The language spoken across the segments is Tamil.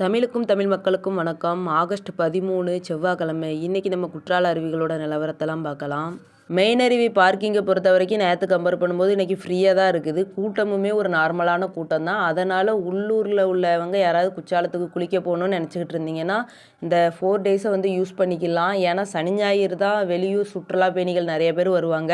தமிழுக்கும் தமிழ் மக்களுக்கும் வணக்கம். ஆகஸ்ட் பதிமூணு செவ்வாய்க்கிழமை. இன்றைக்கி நம்ம குற்றால அருவிகளோட நிலவரத்தெல்லாம் பார்க்கலாம். மெயின் அருவி பார்க்கிங்கை பொறுத்த வரைக்கும் நேற்று கம்பேர் பண்ணும்போது இன்றைக்கி ஃப்ரீயாக தான் இருக்குது. கூட்டமுமே ஒரு நார்மலான கூட்டம் தான். அதனால் உள்ளூரில் உள்ளவங்க யாராவது குற்றாலத்துக்கு குளிக்க போகணுன்னு நினச்சிக்கிட்டு இருந்தீங்கன்னா இந்த ஃபோர் டேஸை வந்து யூஸ் பண்ணிக்கலாம். ஏன்னா சனி ஞாயிறு தான் வெளியூர் சுற்றுலா பயணிகள் நிறைய பேர் வருவாங்க.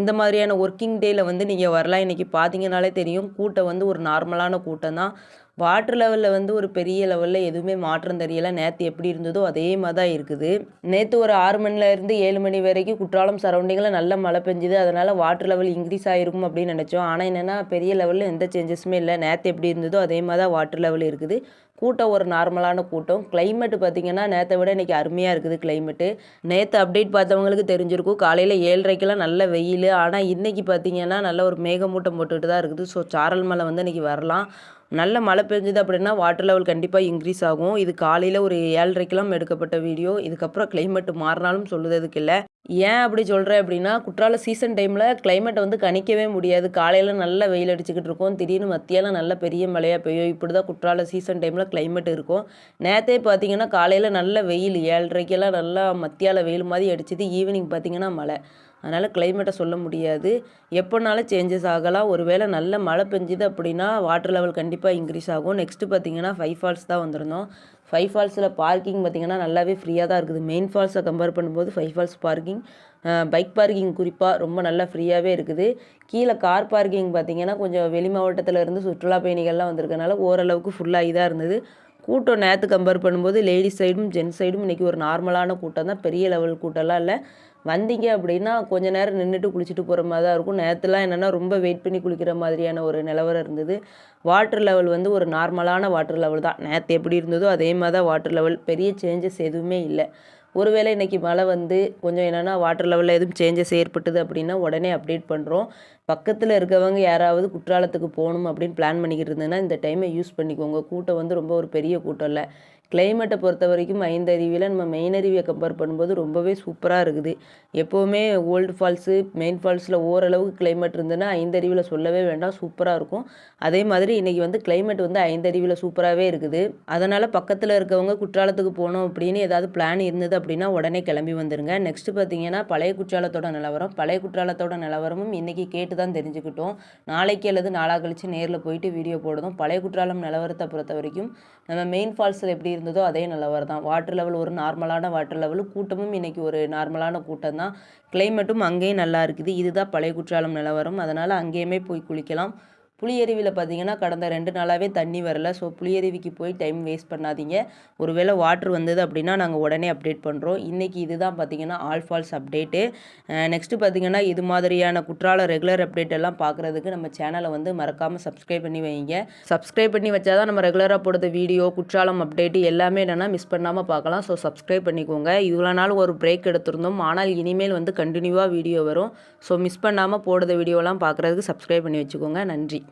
இந்த மாதிரியான ஒர்க்கிங் டேயில் வந்து நீங்கள் வரலாம். இன்றைக்கி பார்த்தீங்கனாலே தெரியும். கூட்டம் வந்து ஒரு நார்மலான கூட்டம் தான். வாட்டர் லெவலில் வந்து ஒரு பெரிய லெவலில் எதுவுமே மாற்றம் தெரியலை. நேற்று எப்படி இருந்ததோ அதே மாதிரி தான் இருக்குது. நேற்று ஒரு ஆறு மணிலேருந்து ஏழு மணி வரைக்கும் குற்றாலம் சரௌண்டிங்கில் நல்ல மழை பெஞ்சுது. அதனால் வாட்டர் லெவல் இன்க்ரீஸ் ஆகிருக்கும் அப்படின்னு நினச்சோம். ஆனால் என்னென்னா பெரிய லெவலில் எந்த சேஞ்சஸுமே இல்லை. நேற்று எப்படி இருந்ததோ அதே மாதிரி தான் வாட்டர் லெவல் இருக்குது. கூட்டம் ஒரு நார்மலான கூட்டம். கிளைமேட் பார்த்திங்கன்னா நேற்றை விட இன்றைக்கி அருமையாக இருக்குது கிளைமேட்டு நேற்று அப்டேட் பார்த்தவங்களுக்கு தெரிஞ்சிருக்கும். காலையில் ஏழரைக்கெல்லாம் நல்ல வெயில். ஆனால் இன்றைக்கி பார்த்திங்கன்னா நல்ல ஒரு மேகமூட்டம் போட்டுக்கிட்டு தான் இருக்குது. ஸோ சாரல் மலை வந்து இன்றைக்கி வரலாம். நல்ல மழை பெஞ்சுது அப்படின்னா வாட்டர் லெவல் கண்டிப்பாக இன்க்ரீஸ் ஆகும். இது காலையில் ஒரு ஏழரைக்கெல்லாம் எடுக்கப்பட்ட வீடியோ இதுக்கப்புறம் கிளைமேட் மாறினாலும் சொல்லுறதுக்கு இல்லை. ஏன் அப்படி சொல்கிறேன் அப்படின்னா குற்றால சீசன் டைமில் கிளைமேட்டை வந்து கணிக்கவே முடியாது. காலையில் நல்ல வெயில் அடிச்சுக்கிட்டு இருக்கும். திடீர்னு மத்தியாலம் நல்ல பெரிய மழையாக பெய்யும். இப்படி தான் குற்றால சீசன் டைமில் கிளைமேட் இருக்கும். நேற்றே பார்த்தீங்கன்னா காலையில் நல்ல வெயில் ஏழரைக்கெல்லாம் நல்லா மத்தியால வெயில் மாதிரி அடிச்சுது. ஈவினிங் பார்த்தீங்கன்னா மழை. அதனால் கிளைமேட்டை சொல்ல முடியாது. எப்போனாலும் சேஞ்சஸ் ஆகலாம். ஒரு வேளை நல்ல மழை பெஞ்சுது அப்படின்னா வாட்டர் லெவல் கண்டிப்பாக இன்க்ரீஸ் ஆகும். நெக்ஸ்ட்டு பார்த்தீங்கன்னா ஃபைவ் ஃபால்ஸ் தான் வந்திருந்தோம். ஃபைவ் ஃபால்ஸில் பார்க்கிங் பார்த்திங்கன்னா நல்லாவே ஃப்ரீயாக தான் இருக்குது. மெயின் ஃபால்ஸை கம்பேர் பண்ணும்போது five falls parking bike parking குறிப்பாக ரொம்ப நல்லா ஃப்ரீயாகவே இருக்குது. கீழே கார் பார்க்கிங் பார்த்திங்கன்னா கொஞ்சம் வெளி மாவட்டத்தில் இருந்து சுற்றுலா பயணிகள்லாம் வந்திருக்கனால ஓரளவுக்கு ஃபுல்லாகி தான் இருந்தது. கூட்டம் நேற்று கம்பேர் பண்ணும்போது லேடிஸ் சைடும் ஜென்ஸ் சைடும் இன்றைக்கி ஒரு நார்மலான கூட்டம் தான். பெரிய லெவல் கூட்டம்லாம் இல்லை. வந்தீங்க அப்படின்னா கொஞ்ச நேரம் நின்றுட்டு குளிச்சுட்டு போகிற மாதிரி தான் இருக்கும். நேரத்துலாம் என்னென்னா ரொம்ப வெயிட் பண்ணி குளிக்கிற மாதிரியான ஒரு நிலவரம் இருந்தது. வாட்டர் லெவல் வந்து ஒரு நார்மலான வாட்டர் லெவல் தான். நேற்று எப்படி இருந்ததோ அதே மாதிரி தான் வாட்டர் லெவல் பெரிய சேஞ்சஸ் எதுவுமே இல்லை. ஒருவேளை இன்றைக்கி மழை வந்து கொஞ்சம் என்னென்னா வாட்டர் லெவலில் எதுவும் சேஞ்சஸ் ஏற்பட்டுது அப்படின்னா உடனே அப்டேட் பண்ணுறோம் பக்கத்தில் இருக்கவங்க யாராவது குற்றாலத்துக்கு போகணும் அப்படின்னு பிளான் பண்ணிக்கிட்டு இருந்ததுன்னா இந்த டைமை யூஸ் பண்ணிக்கோங்க. கூட்டம் வந்து ரொம்ப ஒரு பெரிய கூட்டம் இல்லை. கிளைமேட்டை பொறுத்த வரைக்கும் ஐந்து அருவியில் நம்ம மெயின் அருவியை கம்பேர் பண்ணும்போது ரொம்பவே சூப்பராக இருக்குது. எப்போவுமே ஓல்டு ஃபால்ஸு மெயின் ஃபால்ஸில் ஓரளவுக்கு கிளைமேட் இருந்ததுன்னா ஐந்து அருவியில் சொல்லவே வேண்டாம். சூப்பராக இருக்கும். அதே மாதிரி இன்றைக்கி வந்து கிளைமேட் வந்து ஐந்து அருவியில் சூப்பராகவே இருக்குது. அதனால் பக்கத்தில் இருக்கவங்க குற்றாலத்துக்கு போகணும் அப்படின்னு ஏதாவது பிளான் இருந்தது அப்படின்னா உடனே கிளம்பி வந்துடுங்க நெக்ஸ்ட்டு பார்த்தீங்கன்னா பழைய குற்றாலத்தோட நிலவரம். பழைய குற்றாலத்தோட நிலவரமும் இன்றைக்கி கேட்டு தான் தெரிஞ்சுக்கிட்டோம். நாளைக்கு அல்லது நாளாக கழித்து நேரில் போயிட்டு வீடியோ போடுறோம் பழைய குற்றாலம் நிலவரத்தை பொறுத்த வரைக்கும் நம்ம மெயின் ஃபால்ஸில் எப்படி இருந்ததோ அதே நிலவரம் தான். வாட்டர் லெவல் ஒரு நார்மலான வாட்டர் லெவல் கூட்டமும் இன்றைக்கி ஒரு நார்மலான கூட்டம் தான். கிளைமேட்டும் அங்கேயும் நல்லா இருக்குது. இதுதான் பழைய குற்றாலம் நிலவரம். அதனால் அங்கேயுமே போய் குளிக்கலாம். புளியருவியில் பார்த்தீங்கன்னா கடந்த ரெண்டு நாளாகவே தண்ணி வரல. ஸோ புளியருவிக்கு போய் டைம் வேஸ்ட் பண்ணாதீங்க. ஒருவேளை வாட்ரு வந்தது அப்படின்னா நாங்கள் உடனே அப்டேட் பண்ணுறோம் இன்றைக்கி இதுதான் பார்த்தீங்கன்னா ஆல் ஃபால்ஸ் அப்டேட்டு. நெக்ஸ்ட்டு பார்த்தீங்கன்னா இது மாதிரியான குற்றால ரெகுலர் அப்டேட் எல்லாம் பார்க்குறதுக்கு நம்ம சேனலை வந்து மறக்காமல் சப்ஸ்கிரைப் பண்ணி வைங்க. சப்ஸ்கிரைப் பண்ணி வச்சா தான் நம்ம ரெகுலராக போடுற வீடியோ குற்றாலம் அப்டேட்டு எல்லாமே என்னென்னா மிஸ் பண்ணாமல் பார்க்கலாம் ஸோ சப்ஸ்கிரைப் பண்ணிக்கோங்க. இவ்வளோ நாள் ஒரு பிரேக் எடுத்திருந்தோம். ஆனால் இனிமேல் வந்து கண்டினியூவாக வீடியோ வரும். ஸோ மிஸ் பண்ணாமல் போடுற வீடியோலாம் பார்க்குறதுக்கு சப்ஸ்கிரைப் பண்ணி வச்சுக்கோங்க. நன்றி.